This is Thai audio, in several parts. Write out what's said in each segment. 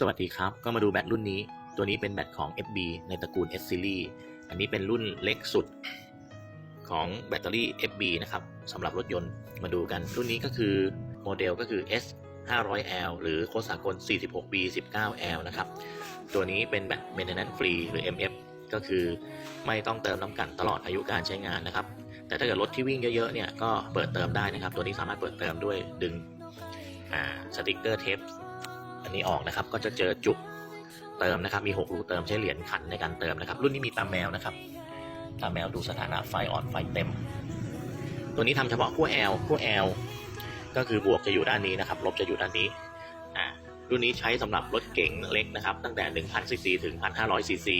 สวัสดีครับ ก็มาดูแบตรุ่นนี้ ตัวนี้เป็นแบตของ FB ในตระกูล S Series อันนี้เป็นรุ่นเล็กสุดของแบตเตอรี่ FB นะครับสำหรับรถยนต์มาดูกัน รุ่นนี้ก็คือโมเดลก็คือ S 500L หรือโคสากล 46B 19L นะครับ ตัวนี้เป็นแบต Maintenance Free หรือ MF ก็คือไม่ต้องเติมน้ำกันตลอดอายุการใช้งานนะครับ แต่ถ้าเกิดรถที่วิ่งเยอะๆเนี่ยก็เปิดเติมได้นะครับ ตัวนี้สามารถเปิดเติมด้วยดึงอ่าสติกเกอร์เทป นี้ออกนะครับ ก็จะเจอจุกเติมนะครับ มี 6 รูเติมใช้เหรียญขันในการเติมนะครับ รุ่นนี้มีตาแมวนะครับ ตาแมวดูสถานะไฟอ่อนไฟเต็ม ตัวนี้ทำเฉพาะขั้ว L ขั้ว L ก็คือบวกจะอยู่ด้านนี้นะครับ ลบจะอยู่ด้านนี้อ่ารุ่นนี้ใช้สำหรับรถเก๋งเล็กนะครับ ตั้งแต่1,000ซีซีถึง1,500ซีซี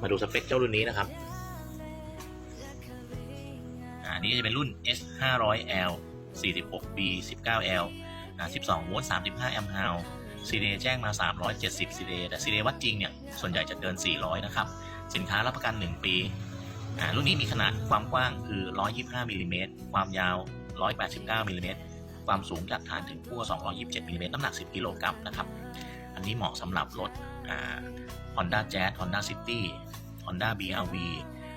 มาดูสเปคเจ้ารุ่นนี้นะครับอ่านี่จะเป็นรุ่น S 5 0 0 L 46 B 19 L อ่า12 โวลต์ 35 แอมป์ฮาว CDA แจ้งมา 370 CDA แต่ CDA วัดจริงเนี่ย ส่วนใหญ่จะเกิน 400 นะครับ สินค้ารับประกัน 1 ปีอ่ารุ่นนี้มีขนาดความกว้างคือ 125มิลลิเมตรความยาว 189มิลลิเมตรความสูงจากฐานถึงขั้ว227มิลลิเมตรน้ำหนัก 10 กิโลกรัมนะครับ อันนี้เหมาะสำหรับรถอ่า Honda Jazz Honda City Honda BRV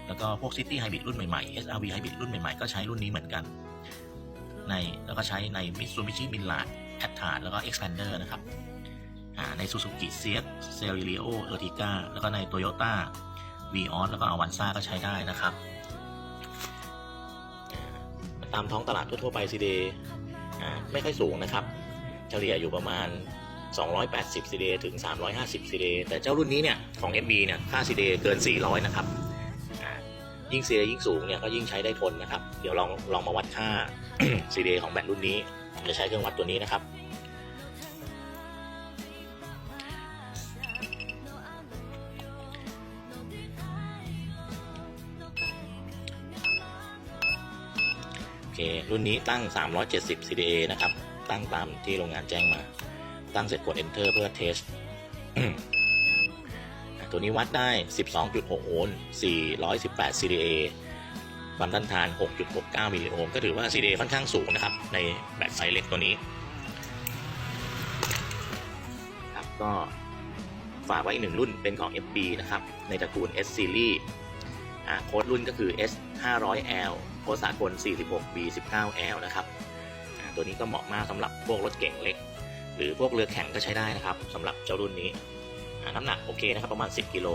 แล้วก็พวก City Hybrid รุ่นใหม่ๆ SRV Hybrid รุ่นใหม่ๆ ก็ใช้รุ่นนี้เหมือนกัน ในแล้วก็ใช้ใน Mitsubishi m i l a d a t t a แล้วก็ Expander นะครับใน Suzuki Swift Celerio Ertiga แล้วก็ใน Toyota Vios แล้วก็ Avanza ก็ใช้ได้นะครับ ตามท้องตลาดทั่ว ๆ ไปซีเดไม่ค่อยสูงนะครับ เฉลี่ยอยู่ประมาณ 280 CDA ถึง 350 CDA แต่เจ้ารุ่นนี้เนี่ย ของ FB เนี่ย ค่า CDA เกิน 400 นะครับ ยิ่ง CDA ยิ่งสูงเนี่ยก็ยิ่งใช้ได้ทนนะครับ เดี๋ยวลองลองมาวัดค่า CDA ของแบตรุ่นนี้ จะใช้เครื่องวัดตัวนี้นะครับ โอเค รุ่นนี้ตั้ง 370 CDA นะครับ ตั้งตามที่โรงงานแจ้งมา ตั้งเสร็จกด enter เพื่อ test ตัวนี้วัดได้ 12.6โวลต์418 CDA ความต้านทาน 6.69 มิลลิโอห์มก็ถือว่า CDA ค่อนข้างสูงนะครับ ในแบตไซส์เล็กตัวนี้ ครับก็ฝากไว้อีกหนึ่งรุ่นเป็นของ FB นะครับ ในตระกูล S Series อ่าโค้ดรุ่นก็คือ S 500L โค้ดสากล 46B 19L นะครับ ตัวนี้ก็เหมาะมากสำหรับพวกรถเก่งเล็ก หรือพวกเรือแข่งก็ใช้ได้นะครับสำหรับเจ้ารุ่นนี้ น้ำหนักโอเคนะครับประมาณ 10กิโล